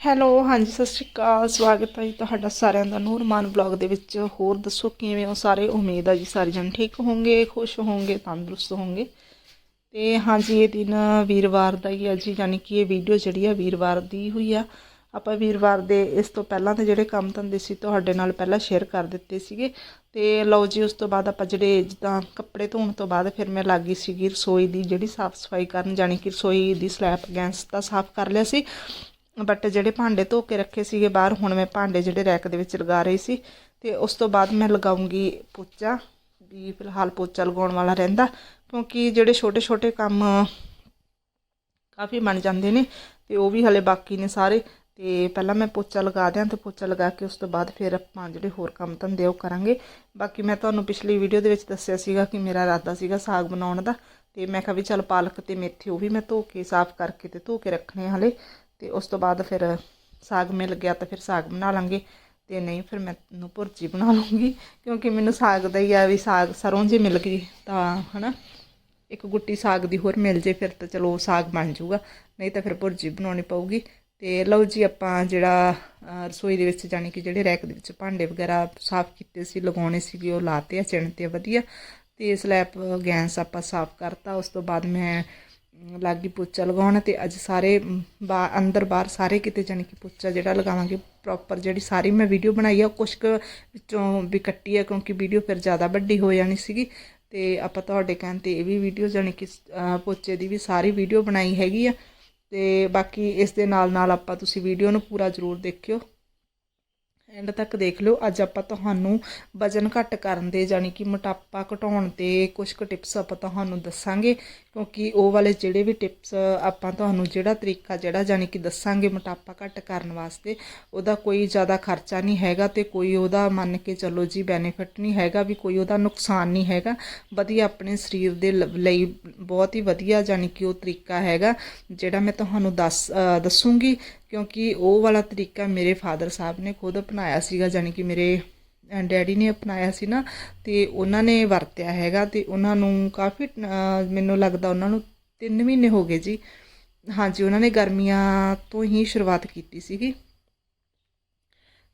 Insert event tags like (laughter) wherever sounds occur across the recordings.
Hello, ਹਾਂਜੀ, ਸਤਿ ਸ਼੍ਰੀ ਅਕਾਲ। ਸਵਾਗਤ ਹੈ ਜੀ ਤੁਹਾਡਾ ਸਾਰਿਆਂ ਦਾ ਨੂਰਮਾਨ ਬਲੌਗ ਦੇ ਵਿੱਚ। ਹੋਰ ਦੱਸੋ, ਕਿਵੇਂ ਹੋ ਸਾਰੇ? ਉਮੀਦ ਹੈ ਜੀ ਸਾਰੇ ਜਣ ਠੀਕ ਹੋਵੋਗੇ ਖੁਸ਼ ਹੋਵੋਗੇ ਤੰਦਰੁਸਤ ਹੋਵੋਗੇ ਤੇ ਹਾਂਜੀ, ਇਹ ਦਿਨ ਵੀਰਵਾਰ ਦਾ ਹੀ ਹੈ ਜੀ, ਯਾਨੀ ਕਿ ਇਹ ਵੀਡੀਓ ਜਿਹੜੀ ਆ ਵੀਰਵਾਰ ਦੀ ਹੋਈ ਆ। ਆਪਾਂ ਵੀਰਵਾਰ ਦੇ ਇਸ ਤੋਂ ਪਹਿਲਾਂ ਦੇ ਜਿਹੜੇ ਕੰਮ ਧੰਦੇ ਸੀ ਤੁਹਾਡੇ ਨਾਲ ਪਹਿਲਾਂ ਸ਼ੇਅਰ ਕਰ ਦਿੱਤੇ ਸੀਗੇ। ਤੇ ਲਓ ਜੀ, ਉਸ ਤੋਂ ਬਾਅਦ ਆਪਾਂ ਜਿਹੜੇ ਜਿੱਦਾਂ ਕੱਪੜੇ ਧੋਣ ਤੋਂ ਬਾਅਦ ਫਿਰ ਮੈਂ ਲੱਗੀ ਸੀਗੀ ਰਸੋਈ ਦੀ ਜਿਹੜੀ ਸਾਫ਼ ਸਫ਼ਾਈ ਕਰਨ ਜਾਣੀ ਕਿ ਰਸੋਈ ਦੀ ਸਲੈਬ ਗੈਸ ਦਾ ਸਾਫ਼ ਕਰ ਲਿਆ ਸੀ। ਬਟ ਜਿਹੜੇ ਭਾਂਡੇ ਧੋ ਕੇ ਰੱਖੇ ਸੀਗੇ ਬਾਹਰ, ਹੁਣ ਮੈਂ ਭਾਂਡੇ ਜਿਹੜੇ ਰੈਕ ਦੇ ਵਿੱਚ ਲਗਾ ਰਹੀ ਸੀ ਤੇ ਉਸ ਤੋਂ ਬਾਅਦ ਮੈਂ ਲਗਾਉਂਗੀ ਪੋਚਾ ਵੀ ਫਿਲਹਾਲ ਪੋਚਾ ਲਗਾਉਣ ਵਾਲਾ ਰਹਿੰਦਾ, ਕਿਉਂਕਿ ਜਿਹੜੇ ਛੋਟੇ ਛੋਟੇ ਕੰਮ ਕਾਫੀ ਬਣ ਜਾਂਦੇ ਨੇ ਤੇ ਉਹ ਵੀ ਹਲੇ ਬਾਕੀ ਨੇ ਸਾਰੇ। ਤੇ ਪਹਿਲਾਂ ਮੈਂ ਪੋਚਾ ਲਗਾ ਦਿਆਂ ਤੇ ਪੋਚਾ ਲਗਾ ਕੇ ਉਸ ਤੋਂ ਬਾਅਦ ਫਿਰ ਆਪਾਂ ਜਿਹੜੇ ਹੋਰ ਕੰਮ ਧੰਦੇ ਉਹ ਕਰਾਂਗੇ। ਬਾਕੀ ਮੈਂ ਤੁਹਾਨੂੰ ਪਿਛਲੀ ਵੀਡੀਓ ਦੇ ਵਿੱਚ ਦੱਸਿਆ ਸੀਗਾ ਕਿ ਮੇਰਾ ਇਰਾਦਾ ਸੀਗਾ ਸਾਗ ਬਣਾਉਣ ਦਾ ਤੇ ਮੈਂ ਕਿਹਾ ਵੀ ਚੱਲ ਪਾਲਕ ਤੇ ਮੇਥੀ ਉਹ ਵੀ ਮੈਂ ਧੋ ਕੇ, ਸਾਫ਼ ਕਰਕੇ ਤੇ ਧੋ ਕੇ ਰੱਖਣੇ ਆ ਹਲੇ। ਤੇ ਉਸ ਤੋਂ ਬਾਅਦ ਫਿਰ ਸਾਗ ਮਿਲ ਗਿਆ ਤਾਂ ਫਿਰ ਸਾਗ ਬਣਾ ਲਾਂਗੇ। ਤੇ ਨਹੀਂ, ਫਿਰ ਮੈਂ ਨੂੰ ਭੁਰਜੀ ਬਣਾ ਲੂੰਗੀ ਕਿਉਂਕਿ ਮੈਨੂੰ ਸਾਗ ਦਾ ਹੀ ਆ ਵੀ ਸਾਗ ਸਰੋਂ ਜੇ ਮਿਲ ਗਈ ਤਾਂ ਹਨਾ, ਇੱਕ ਗੁੱਟੀ ਸਾਗ ਦੀ ਹੋਰ ਮਿਲ ਜੇ ਫਿਰ ਤਾਂ ਚਲੋ ਸਾਗ ਬਣ ਜਾਊਗਾ। ਨਹੀਂ ਤਾਂ ਫਿਰ ਭੁਰਜੀ ਬਣਾਉਣੀ ਪਊਗੀ। ਤੇ ਲਓ ਜੀ, ਆਪਾਂ ਜਿਹੜਾ ਰਸੋਈ ਦੇ ਵਿੱਚ ਜਾਣੀ ਕਿ ਜਿਹੜੇ ਰੈਕ ਦੇ ਵਿੱਚ ਭਾਂਡੇ ਵਗੈਰਾ ਸਾਫ਼ ਕੀਤੇ ਸੀ, ਲਗਾਉਣੇ ਸੀਗੇ, ਉਹ ਲਾਤੇ ਆ ਚਿਣ ਤੇ ਵਧੀਆ। ਤੇ ਸਲੈਬ ਗੈਸ ਆਪਾਂ ਸਾਫ਼ ਕਰਤਾ। ਉਸ ਤੋਂ ਬਾਅਦ ਮੈਂ ਲਾਗੀ ਪੋਚਾ ਲਗਾਉਣ ਤੇ ਅੱਜ ਸਾਰੇ ਮ, ਬਾ ਅੰਦਰ ਬਾਹਰ ਸਾਰੇ ਕਿਤੇ ਜਾਣੀ ਕਿ ਪੋਚਾ ਜਿਹੜਾ ਲਗਾਵਾਂਗੇ ਪ੍ਰੋਪਰ ਜਿਹੜੀ ਸਾਰੀ ਮੈਂ ਵੀਡੀਓ ਬਣਾਈ ਆ ਕੁਝ ਕੁ ਵਿੱਚੋਂ ਵੀ ਕੱਟੀ ਆ ਕਿਉਂਕਿ ਵੀਡੀਓ ਫਿਰ ਜ਼ਿਆਦਾ ਵੱਡੀ ਹੋ ਜਾਣੀ ਸੀਗੀ। ਤੇ ਆਪਾਂ ਤੁਹਾਡੇ ਕਹਿਣ ਤੇ ਇਹ ਵੀ ਵੀਡੀਓ ਜਾਣੀ ਕਿ ਪੋਚੇ ਦੀ ਵੀ ਸਾਰੀ ਵੀਡੀਓ ਬਣਾਈ ਹੈਗੀ ਆ। ਤੇ ਬਾਕੀ ਇਸ ਦੇ ਨਾਲ ਨਾਲ ਆਪਾਂ ਤੁਸੀਂ ਵੀਡੀਓ ਨੂੰ ਪੂਰਾ ਜ਼ਰੂਰ ਦੇਖਿਓ। ਐਂਡ ਤੱਕ ਦੇਖ ਲਿਓ। ਅੱਜ ਆਪਾਂ ਤੁਹਾਨੂੰ ਵਜਨ ਘੱਟ ਕਰਨ ਦੇ ਜਾਨੀ ਕਿ ਮੋਟਾਪਾ ਘਟਾਉਣ ਤੇ ਕੁਝ ਕੁ ਟਿਪਸ ਆਪਾਂ ਤੁਹਾਨੂੰ ਦੱਸਾਂਗੇ। ਕਿਉਂਕਿ ਉਹ ਵਾਲੇ ਜਿਹੜੇ ਵੀ ਟਿਪਸ ਆਪਾਂ ਤੁਹਾਨੂੰ ਜਿਹੜਾ ਤਰੀਕਾ ਜਿਹੜਾ ਜਾਨੀ ਕਿ ਦੱਸਾਂਗੇ ਮੋਟਾਪਾ ਘੱਟ ਕਰਨ ਵਾਸਤੇ ਉਹਦਾ ਕੋਈ ਜ਼ਿਆਦਾ ਖਰਚਾ ਨਹੀਂ ਹੈਗਾ ਤੇ ਕੋਈ ਉਹਦਾ ਮੰਨ ਕੇ ਚੱਲੋ ਜੀ ਬੈਨੀਫਿਟ ਨਹੀਂ ਹੈਗਾ ਵੀ ਕੋਈ ਉਹਦਾ ਨੁਕਸਾਨ ਨਹੀਂ ਹੈਗਾ। ਵਧੀਆ ਆਪਣੇ ਸਰੀਰ ਦੇ ਲ- ਲਈ ਬਹੁਤ ਹੀ ਵਧੀਆ ਜਾਨੀ ਕਿ ਉਹ ਤਰੀਕਾ ਹੈਗਾ ਜਿਹੜਾ ਮੈਂ ਤੁਹਾਨੂੰ ਦੱਸ ਅ, ਦੱਸੂਗੀ। ਕਿਉਂਕਿ ਉਹ ਵਾਲਾ ਤਰੀਕਾ ਮੇਰੇ ਫਾਦਰ ਸਾਹਿਬ ਨੇ ਖੁਦ ਅਪਣਾਇਆ ਸੀਗਾ ਜਾਨੀ ਕਿ ਮੇਰੇ ਡੈਡੀ ਨੇ ਅਪਣਾਇਆ ਸੀ ਨਾ, ਤੇ ਉਹਨਾਂ ਨੇ ਵਰਤਿਆ ਹੈਗਾ ਤੇ ਉਹਨਾਂ ਨੂੰ ਕਾਫੀ ਮੈਨੂੰ ਲੱਗਦਾ ਉਹਨਾਂ ਨੂੰ 3 ਮਹੀਨੇ ਹੋ ਗਏ ਜੀ। ਹਾਂਜੀ, ਉਹਨਾਂ ਨੇ ਗਰਮੀਆਂ ਤੋਂ ਹੀ ਸ਼ੁਰੂਆਤ ਕੀਤੀ ਸੀਗੀ।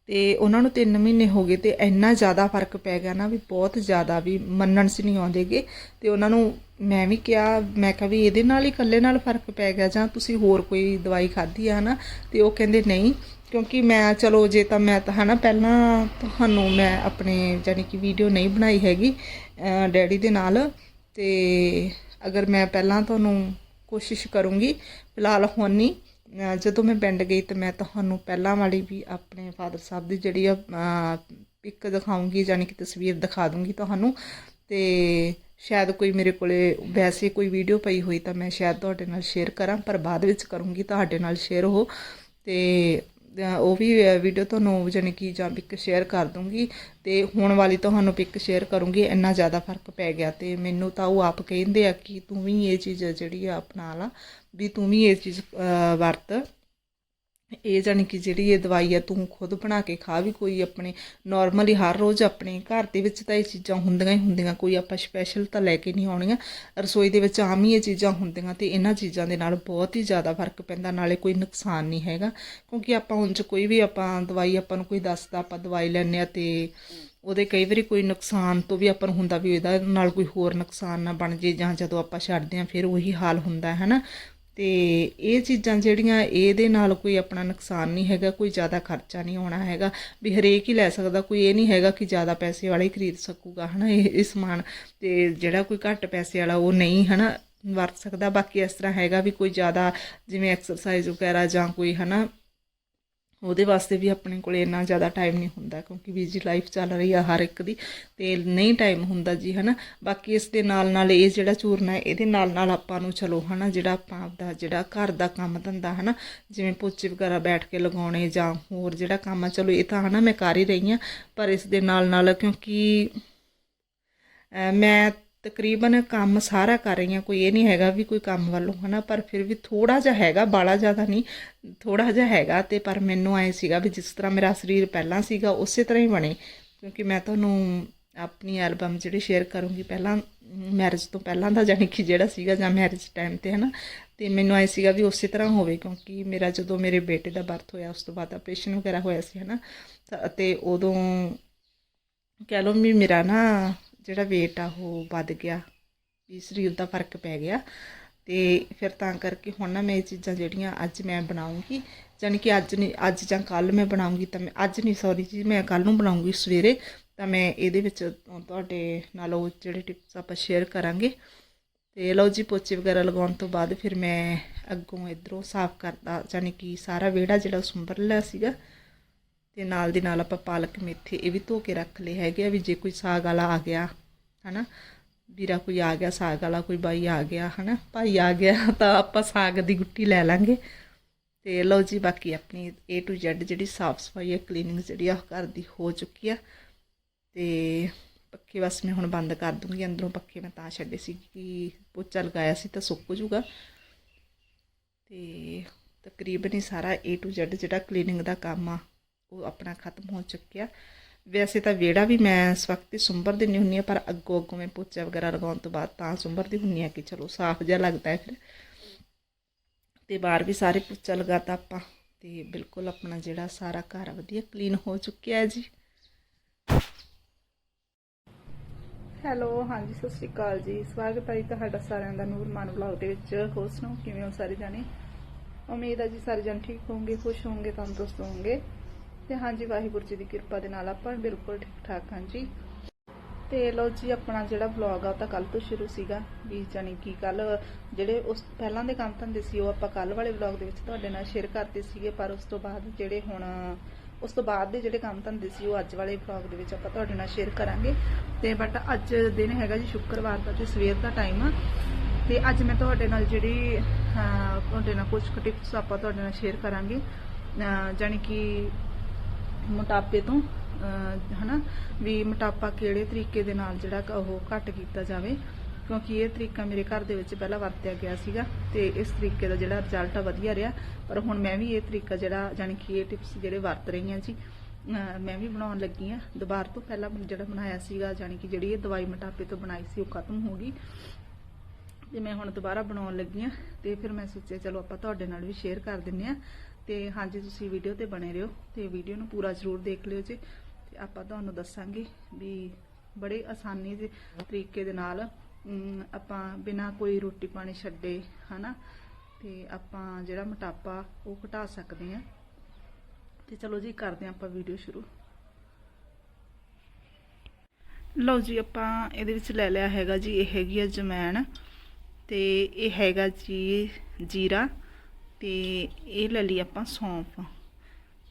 ਤੇ ਉਹਨਾਂ ਨੂੰ 3 ਮਹੀਨੇ ਹੋ ਗਏ ਤੇ ਇੰਨਾ ਜ਼ਿਆਦਾ ਫ਼ਰਕ ਪੈ ਗਿਆ ਨਾ ਵੀ ਬਹੁਤ ਜ਼ਿਆਦਾ ਵੀ ਮੰਨਣ 'ਚ ਨਹੀਂ ਆਉਂਦੇਗੇ ਤੇ ਉਹਨਾਂ ਨੂੰ ਮੈਂ ਵੀ ਕਿਹਾ, ਮੈਂ ਕਿਹਾ ਵੀ ਇਹਦੇ ਨਾਲ ਹੀ ਇਕੱਲੇ ਨਾਲ ਫ਼ਰਕ ਪੈ ਗਿਆ ਜਾਂ ਤੁਸੀਂ ਹੋਰ ਕੋਈ ਦਵਾਈ ਖਾਧੀ ਆ ਨਾ ਤੇ ਉਹ ਕਹਿੰਦੇ ਨਹੀਂ, ਕਿਉਂਕਿ ਮੈਂ ਚਲੋ ਜੇ ਤਾਂ ਮੈਂ ਤਾਂ ਹਨਾ, ਪਹਿਲਾਂ ਤੁਹਾਨੂੰ ਮੈਂ ਆਪਣੇ ਜਾਨੀ ਕਿ ਵੀਡੀਓ ਨਹੀਂ ਬਣਾਈ ਹੈਗੀ ਡੈਡੀ ਦੇ ਨਾਲ। ਤੇ ਅਗਰ ਮੈਂ ਪਹਿਲਾਂ ਤੁਹਾਨੂੰ ਕੋਸ਼ਿਸ਼ ਕਰੂੰਗੀ, ਫਿਲਹਾਲ ਹੁਣ ਨਹੀਂ। ਜਦੋਂ ਮੈਂ ਪਿੰਡ ਗਈ ਤਾਂ ਮੈਂ ਤੁਹਾਨੂੰ ਪਹਿਲਾਂ ਵਾਲੀ ਵੀ ਆਪਣੇ ਫਾਦਰ ਸਾਹਿਬ ਦੀ ਜਿਹੜੀ ਆ ਪਿਕ ਦਿਖਾਉਂਗੀ ਜਾਨੀ ਕਿ ਤਸਵੀਰ ਦਿਖਾ ਦੂੰਗੀ ਤੁਹਾਨੂੰ। ਤੇ ਸ਼ਾਇਦ ਕੋਈ ਮੇਰੇ ਕੋਲੇ ਵੈਸੇ ਕੋਈ ਵੀਡੀਓ ਪਈ ਹੋਈ ਤਾਂ ਮੈਂ ਸ਼ਾਇਦ ਤੁਹਾਡੇ ਨਾਲ ਸ਼ੇਅਰ ਕਰਾਂ, ਪਰ ਬਾਅਦ ਵਿੱਚ ਕਰੂੰਗੀ, ਤੁਹਾਡੇ ਨਾਲ ਸ਼ੇਅਰ ਉਹ। ਤੇ ਉਹ ਵੀ ਵੀਡੀਓ ਤੁਹਾਨੂੰ ਜਾਣੀ ਕਿ ਜਾਂ ਪਿਕ ਸ਼ੇਅਰ ਕਰ ਦੂੰਗੀ ਤੇ ਹੁਣ ਵਾਲੀ ਤੁਹਾਨੂੰ ਪਿਕ ਸ਼ੇਅਰ ਕਰੂੰਗੀ, ਇੰਨਾ ਜ਼ਿਆਦਾ ਫ਼ਰਕ ਪੈ ਗਿਆ ਤੇ ਮੈਨੂੰ ਤਾਂ ਉਹ ਆਪ ਕਹਿੰਦੇ ਆ ਕਿ ਤੂੰ ਵੀ ਇਹ ਚੀਜ਼ ਜਿਹੜੀ ਆ ਅਪਣਾ ਲਾ, ਵੀ ਤੂੰ ਵੀ ਇਹ ਚੀਜ਼ ਵਰਤ। ਇਹ ਜਾਣੀ ਕਿ ਜਿਹੜੀ ਇਹ ਦਵਾਈ ਆ ਤੂੰ ਖੁਦ ਬਣਾ ਕੇ ਖਾ ਵੀ ਕੋਈ ਆਪਣੇ ਨਾਰਮਲੀ ਹਰ ਰੋਜ਼ ਆਪਣੇ ਘਰ ਦੇ ਵਿੱਚ ਤਾਂ ਇਹ ਚੀਜ਼ਾਂ ਹੁੰਦੀਆਂ ਹੀ ਹੁੰਦੀਆਂ, ਕੋਈ ਆਪਾਂ ਸਪੈਸ਼ਲ ਤਾਂ ਲੈ ਕੇ ਨਹੀਂ ਆਉਣੀਆਂ। ਰਸੋਈ ਦੇ ਵਿੱਚ ਆਮ ਹੀ ਇਹ ਚੀਜ਼ਾਂ ਹੁੰਦੀਆਂ ਤੇ ਇਹਨਾਂ ਚੀਜ਼ਾਂ ਦੇ ਨਾਲ ਬਹੁਤ ਹੀ ਜ਼ਿਆਦਾ ਫ਼ਰਕ ਪੈਂਦਾ, ਨਾਲੇ ਕੋਈ ਨੁਕਸਾਨ ਨਹੀਂ ਹੈਗਾ। ਕਿਉਂਕਿ ਆਪਾਂ ਉਂਝ ਕੋਈ ਵੀ ਆਪਾਂ ਦਵਾਈ ਆਪਾਂ ਨੂੰ ਕੋਈ ਦੱਸਦਾ, ਆਪਾਂ ਦਵਾਈ ਲੈਂਦੇ ਆ ਤੇ ਉਹਦੇ ਕਈ ਵਾਰੀ ਕੋਈ ਨੁਕਸਾਨ ਤੋਂ ਵੀ ਆਪਾਂ ਨੂੰ ਹੁੰਦਾ ਵੀ ਇਹਦਾ ਨਾਲ ਕੋਈ ਹੋਰ ਨੁਕਸਾਨ ਨਾ ਬਣ ਜੇ ਜਾਂ ਜਦੋਂ ਆਪਾਂ ਛੱਡਦੇ ਆ ਫਿਰ ਉਹੀ ਹਾਲ ਹੁੰਦਾ ਹੈ ਨਾ ਤੇ ਇਹ ਚੀਜ਼ਾਂ ਜਿਹੜੀਆਂ ਇਹਦੇ ਨਾਲ ਕੋਈ ਆਪਣਾ ਨੁਕਸਾਨ ਨਹੀਂ ਹੈਗਾ, ਕੋਈ ਜ਼ਿਆਦਾ ਖਰਚਾ ਨਹੀਂ ਹੋਣਾ ਹੈਗਾ, ਵੀ ਹਰੇਕ ਹੀ ਲੈ ਸਕਦਾ, ਕੋਈ ਇਹ ਨਹੀਂ ਹੈਗਾ ਕਿ ਜ਼ਿਆਦਾ ਪੈਸੇ ਵਾਲਾ ਹੀ ਖਰੀਦ ਸਕੂਗਾ, ਹਨਾ, ਇਹ ਇਹ ਸਮਾਨ ਤੇ ਜਿਹੜਾ ਕੋਈ ਘੱਟ ਪੈਸੇ ਵਾਲਾ ਉਹ ਨਹੀਂ, ਹਨਾ, ਵਰਤ ਸਕਦਾ। ਬਾਕੀ ਇਸ ਤਰ੍ਹਾਂ ਹੈਗਾ ਵੀ ਕੋਈ ਜ਼ਿਆਦਾ ਜਿਵੇਂ ਐਕਸਰਸਾਈਜ਼ ਵਗੈਰਾ ਜਾਂ ਕੋਈ, ਹਨਾ ਉਹਦੇ ਵਾਸਤੇ ਵੀ ਆਪਣੇ ਕੋਲ ਇੰਨਾ ਜ਼ਿਆਦਾ ਟਾਈਮ ਨਹੀਂ ਹੁੰਦਾ, ਕਿਉਂਕਿ ਬਿਜ਼ੀ ਲਾਈਫ ਚੱਲ ਰਹੀ ਆ ਹਰ ਇੱਕ ਦੀ, ਤੇ ਨਹੀਂ ਟਾਈਮ ਹੁੰਦਾ ਜੀ, ਹਨਾ। ਬਾਕੀ ਇਸ ਦੇ ਨਾਲ ਨਾਲ ਇਹ ਜਿਹੜਾ ਚੂਰਨਾ ਹੈ, ਇਹਦੇ ਨਾਲ ਨਾਲ ਆਪਾਂ ਨੂੰ ਚਲੋ, ਹਨਾ, ਜਿਹੜਾ ਆਪਾਂ ਆਪਦਾ, ਜਿਹੜਾ ਘਰ ਦਾ ਕੰਮ ਧੰਦਾ, ਹਨਾ, ਜਿਵੇਂ ਪੋਚੇ ਵਗੈਰਾ ਬੈਠ ਕੇ ਲਗਾਉਣੇ ਜਾਂ ਹੋਰ ਜਿਹੜਾ ਕੰਮ ਆ, ਚਲੋ, ਇਹ ਤਾਂ, ਹਨਾ, ਮੈਂ ਕਰ ਹੀ ਰਹੀ ਆ ਪਰ ਇਸ ਦੇ ਨਾਲ ਨਾਲ ਕਿਉਂਕਿ ਮੈਂ ਤਕਰੀਬਨ ਕੰਮ ਸਾਰਾ ਕਰ ਰਹੀ ਹਾਂ ਕੋਈ ਇਹ ਨਹੀਂ ਹੈਗਾ ਵੀ ਕੋਈ ਕੰਮ ਵੱਲੋਂ, ਹਨਾ, ਪਰ ਫਿਰ ਵੀ ਥੋੜਾ ਜਿਹਾ ਹੈਗਾ ਬਾਲਾ ਜ਼ਿਆਦਾ ਨਹੀਂ ਥੋੜਾ ਜਿਹਾ ਹੈਗਾ ਤੇ ਪਰ ਮੈਨੂੰ ਐ ਸੀਗਾ ਵੀ ਜਿਸ ਤਰ੍ਹਾਂ ਮੇਰਾ ਸਰੀਰ ਪਹਿਲਾਂ ਸੀਗਾ, ਉਸੇ ਤਰ੍ਹਾਂ ਹੀ ਬਣੇ, ਕਿਉਂਕਿ ਮੈਂ ਤੁਹਾਨੂੰ ਆਪਣੀ ਐਲਬਮ ਜਿਹੜੀ ਸ਼ੇਅਰ ਕਰੂੰਗੀ ਪਹਿਲਾਂ ਮੈਰਿਜ ਤੋਂ ਪਹਿਲਾਂ ਦਾ ਜਾਨੀ ਕਿ ਜਿਹੜਾ ਸੀਗਾ ਜਾਂ ਮੈਰਿਜ ਟਾਈਮ ਤੇ, ਹਨਾ, ਤੇ ਮੈਨੂੰ ਆਈ ਸੀਗਾ ਵੀ ਉਸੇ ਤਰ੍ਹਾਂ ਹੋਵੇ, ਕਿਉਂਕਿ ਮੇਰਾ ਜਦੋਂ ਮੇਰੇ ਬੇਟੇ ਦਾ ਬਰਥ ਹੋਇਆ, ਉਸ ਤੋਂ ਬਾਅਦ ਆਪਰੇਸ਼ਨ ਵਗੈਰਾ ਹੋਇਆ ਸੀ, ਹਨਾ, ਤਾਂ- ਤੇ ਉਦੋਂ ਕਹਿ ਲਓ ਵੀ ਮੇਰਾ ਨਾ ਜਿਹੜਾ weight ਆ ਉਹ ਵੱਧ ਗਿਆ, ਵੀ ਸਰੀਰ ਦਾ ਫ਼ਰਕ ਪੈ ਗਿਆ। ਤੇ ਫਿਰ ਤਾਂ ਕਰਕੇ ਹੁਣ ਨਾ ਮੈਂ ਇਹ ਚੀਜ਼ਾਂ ਜਿਹੜੀਆਂ ਅੱਜ ਮੈਂ ਬਣਾਉਂਗੀ, ਜਾਣੀ ਕਿ ਅੱਜ ਨਹੀਂ, ਅੱਜ ਜਾਂ ਕੱਲ ਮੈਂ ਬਣਾਉਂਗੀ ਤਾਂ ਮੈਂ, ਅੱਜ ਨਹੀਂ ਸੌਰੀ ਜੀ, ਮੈਂ ਕੱਲ ਨੂੰ ਬਣਾਉਂਗੀ ਸਵੇਰੇ, ਤਾਂ ਮੈਂ ਇਹਦੇ ਵਿੱਚ ਤੁਹਾਡੇ ਨਾਲ ਉਹ ਜਿਹੜੇ ਟਿਪਸ ਆਪਾਂ ਸ਼ੇਅਰ ਕਰਾਂਗੇ। ਤੇ ਲਓ ਜੀ, ਪੋਚੇ ਵਗੈਰਾ ਲਗਾਉਣ ਤੋਂ ਬਾਅਦ ਫਿਰ ਮੈਂ ਅੱਗੋਂ ਇਧਰੋਂ ਸਾਫ਼ ਕਰਦਾ ਜਾਣੀ ਕਿ ਸਾਰਾ ਵਿਹੜਾ ਜਿਹੜਾ ਸੁੰਬਰ ਲਿਆ ਸੀਗਾ। ਤੇ ਨਾਲ ਦੀ ਨਾਲ ਆਪਾਂ ਪਾਲਕ ਮੇਥੇ ਇਹ ਵੀ ਧੋ ਕੇ ਰੱਖ ਲਏ ਹੈਗੇ ਆ ਵੀ ਜੇ ਕੋਈ ਸਾਗ ਵਾਲਾ ਆ ਗਿਆ, ਹਨਾ? ਵੀਰਾ ਕੋਈ ਆ ਗਿਆ, ਸਾਗ ਵਾਲਾ ਕੋਈ ਬਾਈ ਆ ਗਿਆ, ਹਨਾ? ਭਾਈ ਆ ਗਿਆ (laughs) ਤਾਂ ਆਪਾਂ ਸਾਗ ਦੀ ਗੁੱਟੀ ਲੈ ਲਾਂਗੇ। ਤੇ ਲਓ ਜੀ, ਬਾਕੀ ਆਪਣੀ A to Z ਜਿਹੜੀ ਸਾਫ਼ ਸਫ਼ਾਈ ਹੈ ਕਲੀਨਿੰਗ ਜਿਹੜੀ ਆ, ਉਹ ਘਰ ਦੀ ਹੋ ਚੁੱਕੀ ਆ। ਤੇ ਪੱਖੇ ਬਸ ਮੈਂ ਹੁਣ ਬੰਦ ਕਰ ਦੂੰਗੀ, ਅੰਦਰੋਂ ਪੱਖੇ ਮੈਂ ਤਾਂ ਛੱਡੇ ਸੀ ਕਿ ਪੋਚਾ ਲਗਾਇਆ ਸੀ ਤਾਂ ਸੁੱਕ ਜੂਗਾ। ਤੇ ਤਕਰੀਬਨ ਹੀ ਸਾਰਾ A to Z ਜਿਹੜਾ ਕਲੀਨਿੰਗ ਦਾ ਕੰਮ ਆ ਉਹ ਆਪਣਾ ਖਤਮ ਹੋ ਚੁੱਕਿਆ। ਵੈਸੇ ਤਾਂ ਵਿਹੜਾ ਵੀ ਮੈਂ ਇਸ ਵਕਤ ਹੀ ਸੁੰਬਰ ਦਿੰਦੀ ਹੁੰਨੀ ਆ ਪਰ ਅੱਗੋਂ ਅੱਗੋਂ ਮੈਂ ਪੋਚਾ ਵਗੈਰਾ ਲਗਾਉਣ ਤੋਂ ਬਾਅਦ ਤਾਂ ਸੁੰਬਰਦੀ ਹੁੰਨੀ ਆ ਕਿ ਚਲੋ ਸਾਫ਼ ਜਿਹਾ ਲੱਗਦਾ ਹੈ ਫਿਰ। ਤੇ ਬਾਹਰ ਵੀ ਸਾਰੇ ਪੋਚਾ ਲਗਾਤਾ ਆਪਾਂ ਤੇ ਬਿਲਕੁਲ ਆਪਣਾ ਜਿਹੜਾ ਸਾਰਾ ਘਰ ਵਧੀਆ ਕਲੀਨ ਹੋ ਚੁੱਕਿਆ ਹੈ ਜੀ। ਹੈਲੋ, ਹਾਂਜੀ, ਸਤਿ ਸ਼੍ਰੀ ਅਕਾਲ ਜੀ। ਸਵਾਗਤ ਹੈ ਜੀ ਤੁਹਾਡਾ ਸਾਰਿਆਂ ਦਾ ਨੂਰਮਾਨ ਵਲੌਗ ਦੇ ਵਿੱਚ। ਹੋਰ ਸੁਣਾਓ, ਕਿਵੇਂ ਹੋ ਸਾਰੇ ਜਾਣੇ? ਉਮੀਦ ਹੈ ਜੀ ਸਾਰੇ ਜਣ ਠੀਕ ਹੋਵੋਗੇ ਖੁਸ਼ ਹੋਵੋਗੇ ਤੰਦਰੁਸਤ ਹੋਵੋਗੇ ਤੇ ਹਾਂਜੀ ਵਾਹਿਗੁਰੂ ਜੀ ਦੀ ਕਿਰਪਾ ਦੇ ਨਾਲ ਆਪਾਂ ਬਿਲਕੁਲ ਠੀਕ ਠਾਕ ਹਾਂ ਜੀ। ਤੇ ਲੋ ਜੀ ਆਪਣਾ ਜਿਹੜਾ ਵਲੌਗ ਆ ਉਹ ਤਾਂ ਕੱਲ ਤੋਂ ਸ਼ੁਰੂ ਸੀਗਾ ਵੀ ਜਾਨੀ ਕਿ ਕੱਲ ਜਿਹੜੇ ਉਸ ਪਹਿਲਾਂ ਦੇ ਕੰਮ ਧੰਦੇ ਸੀ ਉਹ ਆਪਾਂ ਕੱਲ ਵਾਲੇ ਵਲੌਗ ਦੇ ਵਿੱਚ ਤੁਹਾਡੇ ਨਾਲ ਸ਼ੇਅਰ ਕਰਤੇ ਸੀਗੇ ਪਰ ਉਸ ਤੋਂ ਬਾਅਦ ਜਿਹੜੇ ਹੁਣ ਉਸ ਤੋਂ ਬਾਅਦ ਦੇ ਜਿਹੜੇ ਕੰਮ ਧੰਦੇ ਸੀ ਉਹ ਅੱਜ ਵਾਲੇ ਵਲੌਗ ਦੇ ਵਿੱਚ ਆਪਾਂ ਤੁਹਾਡੇ ਨਾਲ ਸ਼ੇਅਰ ਕਰਾਂਗੇ। ਤੇ ਬਟ ਅੱਜ ਦਿਨ ਹੈਗਾ ਜੀ ਸ਼ੁੱਕਰਵਾਰ ਦਾ ਤੇ ਸਵੇਰ ਦਾ ਟਾਈਮ ਆ। ਤੇ ਅੱਜ ਮੈਂ ਤੁਹਾਡੇ ਨਾਲ ਜਿਹੜੀ ਤੁਹਾਡੇ ਨਾਲ ਕੁਝ ਟਿਪਸ ਆਪਾਂ ਤੁਹਾਡੇ ਨਾਲ ਸ਼ੇਅਰ ਕਰਾਂਗੇ। ਅਹ, ਜਾਣੀ ਕਿ ਮੋਟਾਪੇ ਤੋਂ ਅਹ, ਹਨਾ ਵੀ ਮੋਟਾਪਾ ਕਿਹੜੇ ਤਰੀਕੇ ਦੇ ਨਾਲ ਜਿਹੜਾ ਉਹ ਘੱਟ ਕੀਤਾ ਜਾਵੇ ਕਿਉਂਕਿ ਇਹ ਤਰੀਕਾ ਮੇਰੇ ਘਰ ਦੇ ਵਿੱਚ ਪਹਿਲਾਂ ਵਰਤਿਆ ਗਿਆ ਸੀਗਾ ਤੇ ਇਸ ਤਰੀਕੇ ਦਾ ਜਿਹੜਾ ਰਿਜ਼ਲਟ ਆ ਵਧੀਆ ਰਿਹਾ ਪਰ ਹੁਣ ਮੈਂ ਵੀ ਇਹ ਤਰੀਕਾ ਜਿਹੜਾ ਜਾਣੀ ਕਿ ਇਹ ਟਿਪਸ ਜਿਹੜੇ ਵਰਤ ਰਹੀ ਹਾਂ ਜੀ ਮੈਂ ਵੀ ਬਣਾਉਣ ਲੱਗੀ ਆ ਦੁਬਾਰਾ ਤੋਂ ਪਹਿਲਾਂ ਜਿਹੜਾ ਬਣਾਇਆ ਸੀਗਾ ਜਾਣੀ ਕਿ ਜਿਹੜੀ ਇਹ ਦਵਾਈ ਮੋਟਾਪੇ ਤੋਂ ਬਣਾਈ ਸੀ ਉਹ ਖਤਮ ਹੋ ਗਈ। ਤੇ ਮੈਂ ਹੁਣ ਦੁਬਾਰਾ ਬਣਾਉਣ ਲੱਗੀ ਆ ਤੇ ਫਿਰ ਮੈਂ ਸੋਚਿਆ ਚਲੋ ਆਪਾਂ ਤੁਹਾਡੇ ਨਾਲ ਵੀ ਸ਼ੇਅਰ ਕਰ ਦਿੰਨੇ ਆ ਤੇ ਹਾਂਜੀ, ਤੁਸੀਂ ਵੀਡੀਓ ਤੇ ਬਣੇ ਰਹੋ ਤੇ ਵੀਡੀਓ ਨੂੰ ਪੂਰਾ ਜ਼ਰੂਰ ਦੇਖ ਲਿਓ ਜੀ। ਤੇ ਆਪਾਂ ਤੁਹਾਨੂੰ ਦੱਸਾਂਗੇ ਵੀ ਬੜੇ ਆਸਾਨੀ ਦੇ ਤਰੀਕੇ ਦੇ ਨਾਲ ਆਪਾਂ ਬਿਨਾ ਕੋਈ ਰੋਟੀ ਪਾਣੀ ਛੱਡੇ, ਹਨਾ, ਤੇ ਆਪਾਂ ਜਿਹੜਾ ਮੋਟਾਪਾ ਉਹ ਘਟਾ ਸਕਦੇ ਆ ਤੇ ਚਲੋ ਜੀ, ਕਰਦੇ ਆ ਆਪਾਂ ਵੀਡੀਓ ਸ਼ੁਰੂ। ਲਓ ਜੀ, ਆਪਾਂ ਇਹਦੇ ਵਿੱਚ ਲੈ ਲਿਆ ਹੈਗਾ ਜੀ, ਇਹ ਹੈਗੀ ਆ ਜਮੈਣ ਤੇ ਇਹ ਹੈਗਾ ਜੀ ਜੀਰਾ। ਤੇ ਇਹ ਲੈ ਲਈ ਆਪਾਂ ਸੌਂਫ।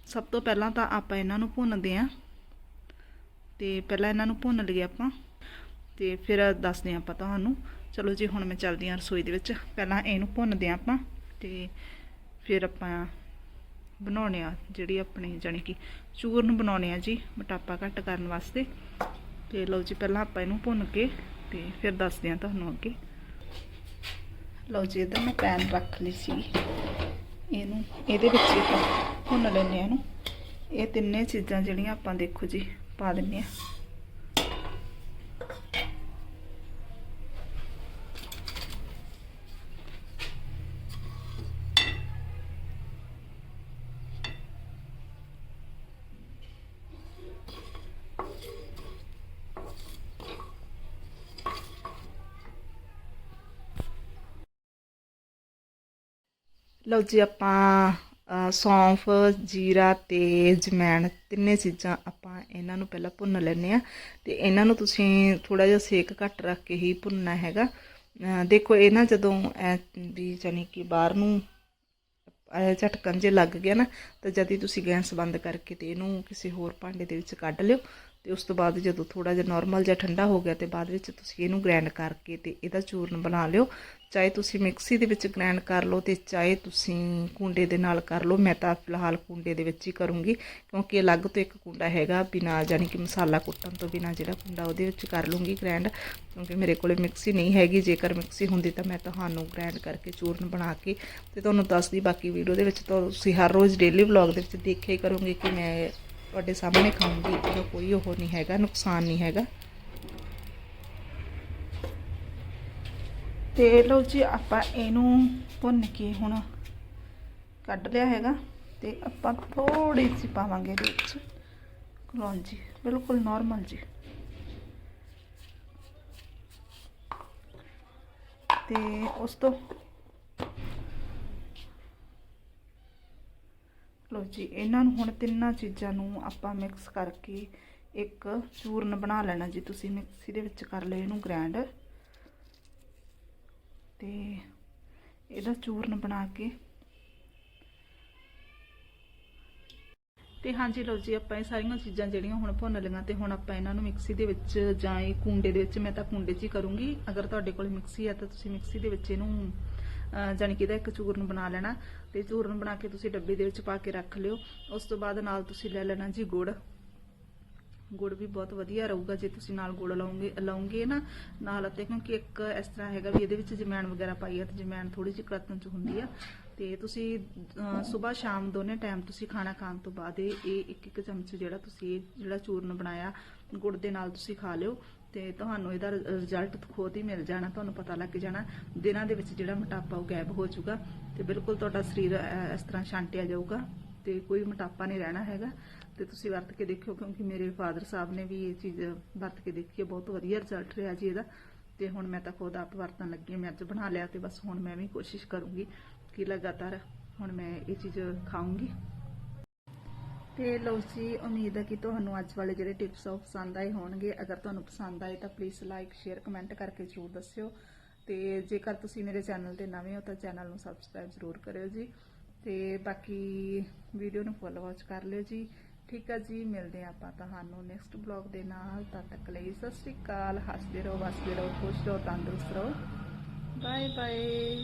ਸਭ ਤੋਂ ਪਹਿਲਾਂ ਤਾਂ ਆਪਾਂ ਇਹਨਾਂ ਨੂੰ ਭੁੰਨਦੇ ਆਂ ਤੇ ਪਹਿਲਾਂ ਇਹਨਾਂ ਨੂੰ ਭੁੰਨ ਲਈਏ ਆਪਾਂ। ਤੇ ਫਿਰ ਦੱਸਦੇ ਆਂ ਆਪਾਂ ਤੁਹਾਨੂੰ। ਚਲੋ ਜੀ, ਹੁਣ ਮੈਂ ਚੱਲਦੀ ਆਂ ਰਸੋਈ ਦੇ ਵਿੱਚ। ਪਹਿਲਾਂ ਇਹਨੂੰ ਭੁੰਨਦੇ ਆਂ ਆਪਾਂ। ਤੇ ਫਿਰ ਆਪਾਂ ਬਣਾਉਣੇ ਆ ਜਿਹੜੀ ਆਪਣੀ ਜਾਣੀ ਕਿ ਚੂਰਨ ਬਣਾਉਣੇ ਆ ਜੀ, ਮੋਟਾਪਾ ਘੱਟ ਕਰਨ ਵਾਸਤੇ। ਤੇ ਲਓ ਜੀ, ਪਹਿਲਾਂ ਆਪਾਂ ਇਹਨੂੰ ਭੁੰਨ ਕੇ ਤੇ ਫਿਰ ਦੱਸਦੇ ਆਂ ਤੁਹਾਨੂੰ ਅੱਗੇ। ਲਓ ਜੀ, ਇਧਰ ਮੈਂ ਪੈਨ ਰੱਖ ਲਈ ਸੀ। ਇਹਨੂੰ, ਇਹਦੇ ਵਿੱਚ ਆਪਾਂ ਭੁੰਨ ਲੈਂਦੇ ਆ ਇਹਨੂੰ। ਇਹ ਤਿੰਨੇ ਚੀਜ਼ਾਂ ਜਿਹੜੀਆਂ ਆਪਾਂ ਦੇਖੋ ਜੀ, ਪਾ ਦਿੰਨੇ ਆ ਲਓ ਜੀ ਆਪਾਂ ਸੌਂਫ, ਜੀਰਾ ਤੇ ਜਮੈਣ ਤਿੰਨੇ ਚੀਜ਼ਾਂ ਆਪਾਂ ਇਹਨਾਂ ਨੂੰ ਪਹਿਲਾਂ ਭੁੰਨ ਲੈਂਦੇ ਆ ਤੇ ਇਹਨਾਂ ਨੂੰ ਤੁਸੀਂ ਥੋੜਾ ਜਿਹਾ ਸੇਕ ਘੱਟ ਰੱਖ ਕੇ ਹੀ ਭੁੰਨਣਾ ਹੈਗਾ। ਦੇਖੋ ਇਹ ਨਾ ਜਦੋਂ ਐ ਵੀ ਜਾਨੀ ਕਿ ਬਾਹਰ ਨੂੰ ਝਟਕਣ ਜੇ ਲੱਗ ਗਿਆ ਨਾ ਤਾਂ ਜਦ ਹੀ ਤੁਸੀਂ ਗੈਸ ਬੰਦ ਕਰਕੇ ਤੇ ਇਹਨੂੰ ਕਿਸੇ ਹੋਰ ਭਾਂਡੇ ਦੇ ਵਿੱਚ ਕੱਢ ਲਿਓ ਤੇ ਉਸ ਤੋਂ ਬਾਅਦ ਜਦੋਂ ਥੋੜਾ ਜਿਹਾ ਨਾਰਮਲ ਜਿਹਾ ਠੰਡਾ ਹੋ ਗਿਆ ਤੇ ਬਾਅਦ ਵਿੱਚ ਤੁਸੀਂ ਇਹਨੂੰ ਗ੍ਰਾਈਂਡ ਕਰਕੇ ਤੇ ਇਹਦਾ ਚੂਰਨ ਬਣਾ ਲਿਓ। ਚਾਹੇ ਤੁਸੀਂ ਮਿਕਸੀ ਦੇ ਵਿੱਚ ਗ੍ਰਾਈਂਡ ਕਰ ਲਓ ਤੇ ਚਾਹੇ ਤੁਸੀਂ ਕੁੰਡੇ ਦੇ ਨਾਲ ਕਰ ਲਓ, ਮੈਂ ਤਾਂ ਫਿਲਹਾਲ ਕੁੰਡੇ ਦੇ ਵਿੱਚ ਹੀ ਕਰੂੰਗੀ ਕਿਉਂਕਿ ਅਲੱਗ ਤੋਂ ਇੱਕ ਕੁੰਡਾ ਹੈਗਾ ਬਿਨਾ ਜਾਨੀ ਕਿ ਮਸਾਲਾ ਕੁੱਟਣ ਤੋਂ ਬਿਨਾ ਜਿਹੜਾ ਕੁੰਡਾ ਉਹਦੇ ਵਿੱਚ ਕਰ ਲੂੰਗੀ ਗ੍ਰਾਈਂਡ ਕਿਉਂਕਿ ਮੇਰੇ ਕੋਲੇ ਮਿਕਸੀ ਨਹੀਂ ਹੈਗੀ। ਜੇਕਰ ਮਿਕਸੀ ਹੁੰਦੀ ਤਾਂ ਮੈਂ ਤੁਹਾਨੂੰ ਗ੍ਰਾਈਂਡ ਕਰਕੇ ਚੂਰਨ ਬਣਾ ਕੇ ਤੇ ਤੁਹਾਨੂੰ ਦੱਸਦੀ ਬਾਕੀ ਵੀਡੀਓ ਦੇ ਵਿੱਚ। ਤਾਂ ਤੁਸੀਂ ਹਰ ਰੋਜ਼ ਡੇਲੀ ਵਲੌਗ ਦੇ ਵਿੱਚ ਦੇਖਿਆ ਹੀ ਕਰੋਗੇ ਕਿ ਮੈਂ ਤੁਹਾਡੇ ਸਾਹਮਣੇ ਖਾਊਂਗੀ ਇਹਦਾ ਕੋਈ ਉਹ ਨਹੀਂ ਹੈਗਾ, ਨੁਕਸਾਨ ਨਹੀਂ ਹੈਗਾ। ਤੇ ਲਓ ਜੀ, ਆਪਾਂ ਇਹਨੂੰ ਭੁੰਨ ਕੇ ਹੁਣ ਕੱਢ ਲਿਆ ਹੈਗਾ, ਤੇ ਆਪਾਂ ਥੋੜੀ ਜਿਹੀ ਪਾਵਾਂਗੇ ਇਹਦੇ ਵਿੱਚ। ਕਲੌਂਜੀ ਬਿਲਕੁਲ ਨਾਰਮਲ ਜੀ। ਤੇ ਉਸ ਤੋਂ ਲਓ ਜੀ, ਇਹਨਾਂ ਨੂੰ ਹੁਣ ਤਿੰਨਾਂ ਚੀਜ਼ਾਂ ਨੂੰ ਆਪਾਂ ਮਿਕਸ ਕਰਕੇ ਇੱਕ ਚੂਰਨ ਬਣਾ ਲੈਣਾ ਜੀ। ਤੁਸੀਂ ਮਿਕਸੀ ਦੇ ਵਿੱਚ ਕਰ ਲਓ ਇਹਨੂੰ ਗ੍ਰੈਂਡ ਤੇ ਇਹਦਾ ਚੂਰਨ ਬਣਾ ਕੇ ਤੇ ਹਾਂਜੀ ਲਓ ਜੀ, ਆਪਾਂ ਇਹ ਸਾਰੀਆਂ ਚੀਜ਼ਾਂ ਜਿਹੜੀਆਂ ਹੁਣ ਭੁੰਨ ਲਈਆਂ ਤੇ ਹੁਣ ਆਪਾਂ ਇਹਨਾਂ ਨੂੰ ਮਿਕਸੀ ਦੇ ਵਿੱਚ ਜਾਂ ਇਹ ਕੁੰਡੇ ਦੇ ਵਿੱਚ, ਮੈਂ ਤਾਂ ਕੁੰਡੇ 'ਚ ਹੀ ਕਰੂੰਗੀ। ਅਗਰ ਤੁਹਾਡੇ ਕੋਲ ਮਿਕਸੀ ਹੈ ਤਾਂ ਤੁਸੀਂ ਮਿਕਸੀ ਦੇ ਵਿੱਚ ਇਹਨੂੰ ਅਹ ਕਿ ਇਹਦਾ ਇੱਕ ਚੂਰਨ ਬਣਾ ਲੈਣਾ ਤੇ ਚੂਰਨ ਬਣਾ ਕੇ ਤੁਸੀਂ ਡੱਬੇ ਦੇ ਵਿੱਚ ਪਾ ਕੇ ਰੱਖ ਲਿਓ। ਉਸ ਤੋਂ ਬਾਅਦ ਨਾਲ ਤੁਸੀਂ ਲੈ ਲੈਣਾ ਜੀ ਗੁੜ। ਗੁੜ ਵੀ ਬਹੁਤ ਵਧੀਆ ਰਹੂਗਾ ਜੇ ਤੁਸੀਂ ਨਾਲ ਗੁੜ ਲਾਉਂਗੇ ਲਾਉਂਗੇ ਨਾ ਨਾਲ ਅਤੇ ਕਿਉਂਕਿ ਇੱਕ ਇਸ ਤਰ੍ਹਾਂ ਹੈਗਾ ਵੀ ਇਹਦੇ ਵਿੱਚ ਜਮੈਣ ਵਗੈਰਾ ਪਾਈ ਆ ਤੇ ਜਮੈਣ ਥੋੜੀ ਜਿਹੀ ਕੜਤਨ ਚ ਹੁੰਦੀ ਆ। ਤੇ ਤੁਸੀਂ ਸਵੇਰ ਸ਼ਾਮ ਦੋਨੇ ਟਾਈਮ ਤੁਸੀਂ ਖਾਣਾ ਖਾਣ ਤੋਂ ਬਾਅਦ ਇਹ ਇਹ ਇੱਕ ਇੱਕ ਚਮਚ ਜਿਹੜਾ ਤੁਸੀਂ ਇਹ ਜਿਹੜਾ ਚੂਰਨ ਬਣਾਇਆ, ਗੁੜ ਦੇ ਨਾਲ ਤੁਸੀਂ ਖਾ ਲਿਓ। ਤੇ ਤੁਹਾਨੂੰ ਇਹਦਾ ਰਿਜ਼ਲਟ ਖੁਦ ਹੀ ਮਿਲ ਜਾਣਾ, ਤੁਹਾਨੂੰ ਪਤਾ ਲੱਗ ਜਾਣਾ। ਦਿਨਾਂ ਦੇ ਵਿੱਚ ਜਿਹੜਾ ਮੋਟਾਪਾ ਉਹ ਗਾਇਬ ਹੋ ਜਾਊਗਾ ਤੇ ਬਿਲਕੁਲ ਤੁਹਾਡਾ ਸਰੀਰ ਇਸ ਤਰ੍ਹਾਂ ਛਾਂਟਿਆ ਜਾਊਗਾ ਤੇ ਕੋਈ ਮੋਟਾਪਾ ਨਹੀਂ ਰਹਿਣਾ ਹੈਗਾ। ਤੇ ਤੁਸੀਂ ਵਰਤ ਕੇ ਦੇਖਿਓ, ਕਿਉਂਕਿ ਮੇਰੇ ਫਾਦਰ ਸਾਹਿਬ ਨੇ ਵੀ ਇਹ ਚੀਜ਼ ਵਰਤ ਕੇ ਦੇਖੀ ਹੈ, ਬਹੁਤ ਵਧੀਆ ਰਿਜ਼ਲਟ ਰਿਹਾ ਜੀ ਇਹਦਾ। ਤੇ ਹੁਣ ਮੈਂ ਤਾਂ ਖੁਦ ਆਪ ਵਰਤਣ ਲੱਗੀ ਹਾਂ, ਮੈਂ ਅੱਜ ਬਣਾ ਲਿਆ ਤੇ ਬਸ ਹੁਣ ਮੈਂ ਵੀ ਕੋਸ਼ਿਸ਼ ਕਰੂੰਗੀ ਕਿ ਲਗਾਤਾਰ ਹੁਣ ਮੈਂ ਇਹ ਚੀਜ਼ ਖਾਊਂਗੀ। ਤੇ ਲਓ ਜੀ, ਉਮੀਦ ਹੈ ਕਿ ਤੁਹਾਨੂੰ ਅੱਜ ਵਾਲੇ ਜਿਹੜੇ ਟਿਪਸ ਉਹ ਪਸੰਦ ਆਏ ਹੋਣਗੇ। ਅਗਰ ਤੁਹਾਨੂੰ ਪਸੰਦ ਆਏ ਤਾਂ ਪਲੀਜ਼ ਲਾਈਕ ਸ਼ੇਅਰ ਕਮੈਂਟ ਕਰਕੇ ਜ਼ਰੂਰ ਦੱਸਿਓ। ਤੇ ਜੇਕਰ ਤੁਸੀਂ ਮੇਰੇ ਚੈਨਲ ਤੇ ਨਵੇਂ ਹੋ ਤਾਂ ਚੈਨਲ ਨੂੰ ਸਬਸਕ੍ਰਾਈਬ ਜ਼ਰੂਰ ਕਰਿਓ ਜੀ। ਤੇ ਬਾਕੀ ਵੀਡੀਓ ਨੂੰ ਫੁੱਲ ਵਾਚ ਕਰ ਲਿਓ ਜੀ। ਠੀਕ ਹੈ ਜੀ, ਮਿਲਦੇ ਹਾਂ ਆਪਾਂ ਤੁਹਾਨੂੰ ਨੈਕਸਟ ਬਲੌਗ ਦੇ ਨਾਲ। ਤਦ ਤੱਕ ਲਈ ਸਤਿ ਸ਼੍ਰੀ ਅਕਾਲ, ਹੱਸਦੇ ਰਹੋ, ਵਸਦੇ ਰਹੋ, ਖੁਸ਼ ਰਹੋ, ਤੰਦਰੁਸਤ ਰਹੋ। Bye bye